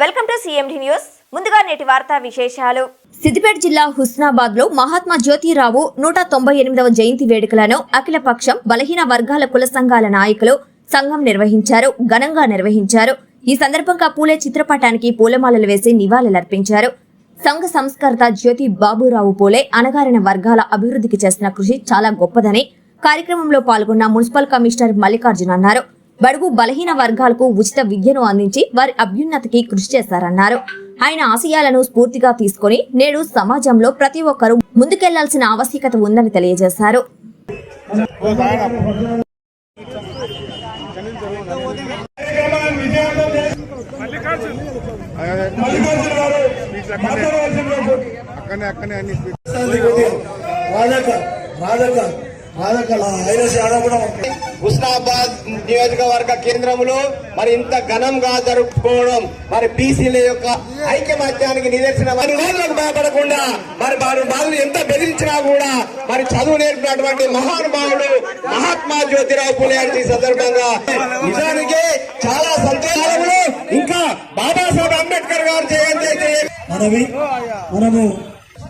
Welcome to CMD news. ముందుగా నేటి వార్తా విశేషాలు. సిద్దిపేట జిల్లా హుస్నాబాద్లో మహాత్మా జ్యోతిరావు నూట తొంభై ఎనిమిదవ జయంతి వేడుకలను అఖిలపక్షం బలహీన వర్గాల కుల సంఘాల నాయకులు సంఘం నిర్వహించారు ఘనంగా నిర్వహించారు. ఈ సందర్భంగా పూలే చిత్రపటానికి పూలమాలలు వేసి నివాళులర్పించారు. సంఘ సంస్కర్త జ్యోతి బాబురావు పూలే అణగారిన వర్గాల అభివృద్ధికి చేసిన కృషి చాలా గొప్పదని కార్యక్రమంలో పాల్గొన్న మున్సిపల్ కమిషనర్ మల్లికార్జున్ అన్నారు. బడుగు బలహీన వర్గాలకు ఉచిత విద్యను అందించి వారి అభ్యున్నతికి కృషి చేశారన్నారు ఆయన ఆశయాలను స్ఫూర్తిగా తీసుకొని నేడు సమాజంలో ప్రతి ఒక్కరూ ముందుకెళ్ళాల్సిన ఆవశ్యకత ఉందని తెలియజేశారు. అన్ని హుస్నాబాద్ నియోజకవర్గ కేంద్రంలో మరి ఇంత ఘనంగా జరుపుకోవడం మరి బీసీల యొక్క ఐక్యమత్యానికి నిదర్శనం. మరి రోజులకు భయపడకుండా మరి వారి బాధలు ఎంత బెదిరించినా కూడా మరి చదువు నేర్పినటువంటి మహానుభావుడు మహాత్మా జ్యోతిరావు పులే గారి సందర్భంగా. నిజానికి చాలా సంతోషాలు. ఇంకా బాబాసాహెబ్ అంబేద్కర్ గారు మనవి మనము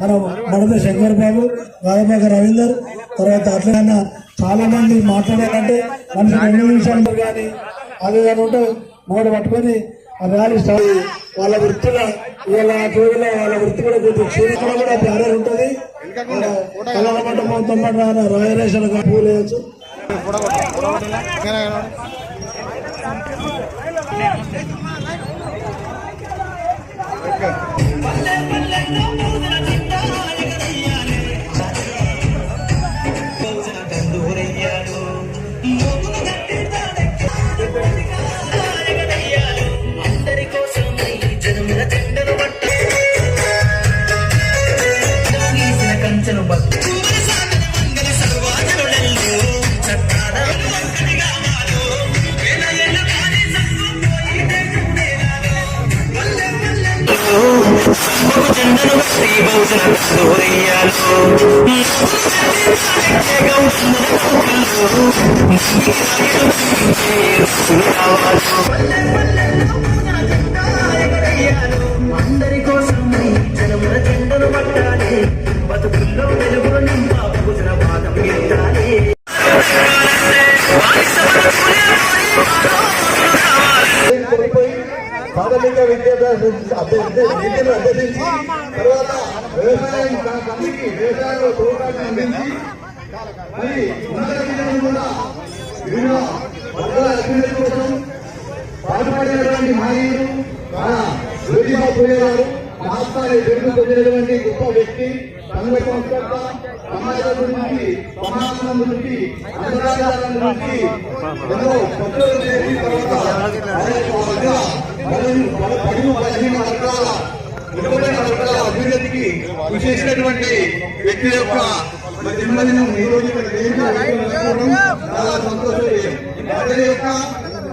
మన మనది శంకర్ బాబు గాయబాగ రవీందర్ తర్వాత అట్లన్నా చాలా మంది మాట్లాడాలంటే మనిషి రెండు నిమిషాలు కానీ అది కానీ ఉంటే మూడ పట్టుకొని ఆ ర్యాలీ స్టార్ట్ వాళ్ళ వృత్తిలో ఇవాళ చూడలో వాళ్ళ వృత్తి కూడా కొంచెం క్షీణించడం కూడా బ్యారర్ ఉంటుంది. కళల మండపం తొమ్మిది రాయరేషన్ పూలు వేయచ్చు. Thank you. విద్యాభ్యాసం విద్యను అభ్యసించి తర్వాత వ్యవసాయం కంటికి వ్యవసాయంలో తోటాన్ని అందించి మరి ఉన్నత విద్యను కూడా వివిధ వర్గాల అభివృద్ధి కోసం పాటుపడినటువంటి మహనీయుడు మన జ్యోతిబా గారు రాష్ట్రాన్ని బిరుదు గొప్ప వ్యక్తి సంఘ గురించి సమాజం గురించి అంతరాజాల గురించి ఎన్నో తర్వాత ఆయన యొక్క వర్గాల వర్గాల అభివృద్ధికి కృషి చేసినటువంటి వ్యక్తి యొక్క జన్మదినం ఈ రోజు ఇక్కడ చాలా సంతోషం. యొక్క